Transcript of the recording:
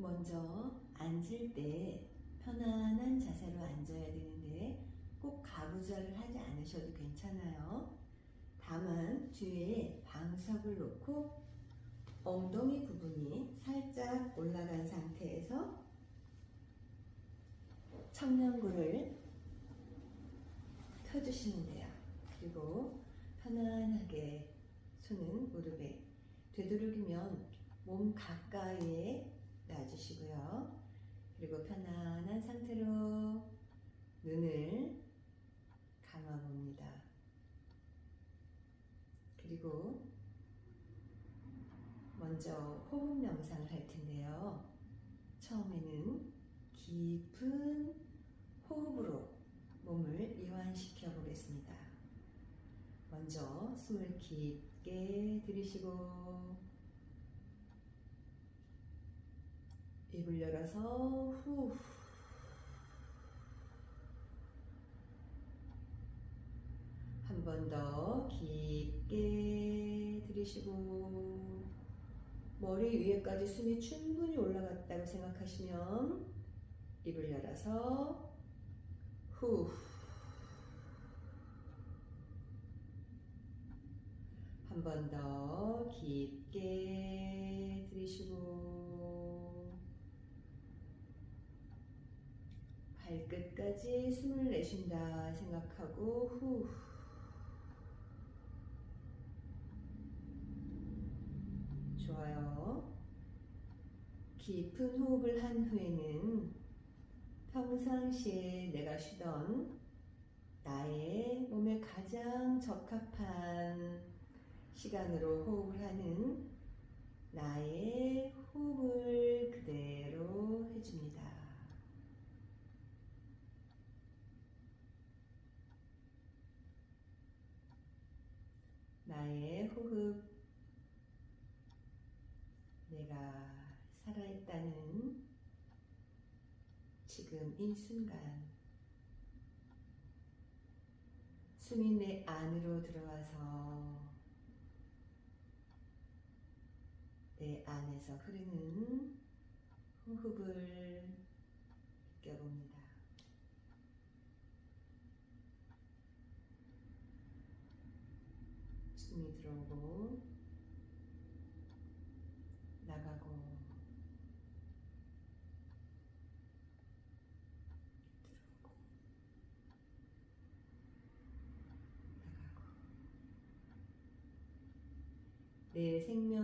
먼저 앉을 때 편안한 자세로 앉아야 되는데 꼭 가부좌를 하지 않으셔도 괜찮아요. 다만 뒤에 방석을 놓고 엉덩이 부분이 살짝 올라간 상태에서 청년구를 펴주시면 돼요. 그리고 편안하게 손은 무릎에 되도록이면 몸 가까이에 놔주시고요. 그리고 편안한 상태로 눈을 감아봅니다. 그리고 먼저 호흡 명상을 할 텐데요. 처음에는 깊은 호흡으로 몸을 이완시켜 보겠습니다. 먼저 숨을 깊게 들이쉬고 입을 열어서 후 한 번 더 깊게 들이쉬고 머리 위에까지 숨이 충분히 올라갔다고 생각하시면 입을 열어서 후. 한 번 더 깊게 들이쉬고 발끝까지 숨을 내쉰다 생각하고 후. 좋아요. 깊은 호흡을 한 후에는 평상시에 내가 쉬던 나의 몸에 가장 적합한 시간으로 호흡을 하는 나의 호흡을 그대로 해줍니다. 나의 호흡, 내가 살아있다는 지금 이 순간 숨이 내 안으로 들어와서 내 안에서 흐르는 호흡을 느껴봅니다. 숨이 들어오고 나가고 들어오고 나가고. 내 생명의